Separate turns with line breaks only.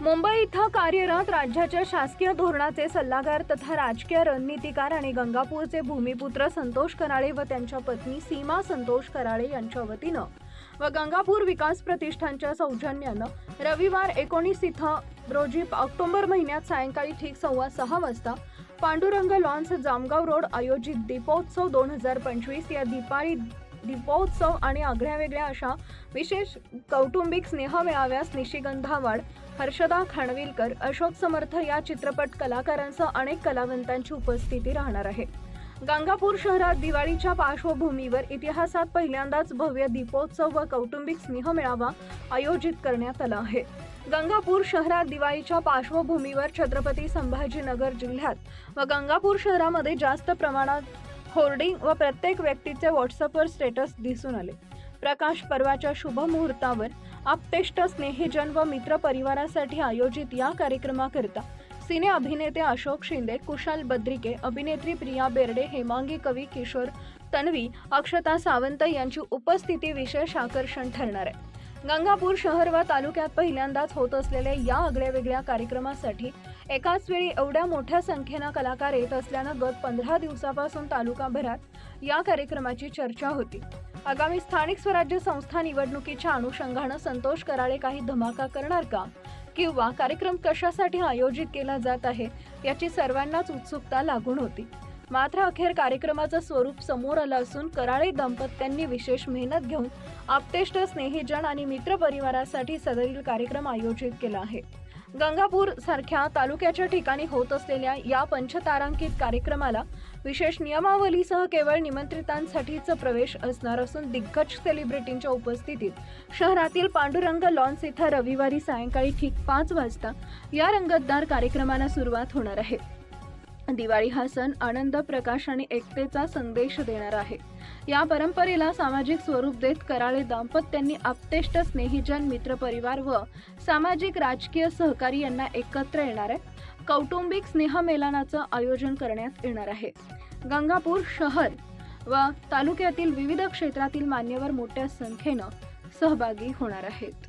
मुंबई इथं कार्यरत राज्याच्या शासकीय धोरणाचे सल्लागार तथा राजकीय रणनीतिकार आणि गंगापूरचे भूमिपुत्र संतोष कराळे व त्यांच्या पत्नी सीमा संतोष कराळे यांच्या वतीनं व गंगापूर विकास प्रतिष्ठानच्या सौजन्यानं रविवार एकोणीस इथं रोजी ऑक्टोबर महिन्यात सायंकाळी ठीक सव्वा सहा वाजता पांडुरंग लॉन्स जामगाव रोड आयोजित दीपोत्सव दोन हजार पंचवीस या दीपाळी दीपोत्सव आणि आगळ्या वेगळ्या अशा विशेष कौटुंबिक स्नेह मेळाव्यास निशिगंधा वाड हर्षदा खाणविलकर अशोक समर्थ या चित्रपट कलाकारांसह अनेक कलावंतांची उपस्थिती राहणार आहे. गंगापूर शहरात दिवाळीच्या पार्श्वभूमीवर इतिहासात पहिल्यांदाच भव्य दीपोत्सव व कौटुंबिक स्नेह मेळावा आयोजित करण्यात आला आहे. गंगापूर शहरात दिवाळीच्या पार्श्वभूमीवर छत्रपती संभाजीनगर जिल्ह्यात व गंगापूर शहरामध्ये जास्त प्रमाणात होर्डिंग व प्रत्येक व्यक्तीचे व्हॉट्सअपवर स्टेटस दिसून आले. प्रकाश पर्वाच्या शुभ मुहूर्तावर आपतेष्ट स्नेहीजन व मित्र परिवारासाठी आयोजित या कार्यक्रमाकरिता सिने अभिनेते अशोक शिंदे कुशाल बद्रिके अभिनेत्री प्रिया बेर्डे हेमांगी कवी किशोर तन्वी अक्षता सावंत यांची उपस्थिती विशेष आकर्षण ठरणार आहे. गंगापूर शहर व तालुक्यात पहिल्यांदाच होत असलेल्या या आगळ्या वेगळ्या कार्यक्रमासाठी एकाच वेळी एवढ्या मोठ्या संख्येनं कलाकार येत असल्यानं गत पंधरा दिवसापासून तालुकाभरात या कार्यक्रमाची चर्चा होती. आगामी स्थानिक स्वराज्य संस्था निवडणुकीच्या अनुषंगानं संतोष कराळे काही धमाका करणार का? किंवा कार्यक्रम कशासाठी आयोजित केला जात आहे? याची सर्वांनाच उत्सुकता लागून होती. मात्र अखेर कार्यक्रमाचं स्वरूप समोर आलं असून कराळे दाम्पत्यांनी विशेष मेहनत घेऊन आपतेष्ट स्नेहीजन आणि मित्र परिवारासाठी सदरील कार्यक्रम आयोजित केला आहे. गंगापूर सारख्या तालुक्याच्या ठिकाणी होत असलेल्या या पंचतारांकित कार्यक्रमाला विशेष नियमावलीसह केवळ निमंत्रितांसाठीच प्रवेश असणार असून दिग्गज सेलिब्रिटींच्या उपस्थितीत शहरातील पांडुरंग लॉन्स इथं रविवारी सायंकाळी ठीक पाच वाजता या रंगतदार कार्यक्रमाला सुरुवात होणार आहे. दिवाळी हा सण आनंद प्रकाश आणि एकतेचा संदेश देणार आहे. या परंपरेला सामाजिक स्वरूप देत कराळे दाम्पत्यांनी आपतेष्ट स्नेहीजन मित्रपरिवार व सामाजिक राजकीय सहकारी यांना एकत्र येणार आहे. कौटुंबिक स्नेहमेलनाचं आयोजन करण्यात येणार आहे. गंगापूर शहर व तालुक्यातील विविध क्षेत्रातील मान्यवर मोठ्या संख्येनं सहभागी होणार आहेत.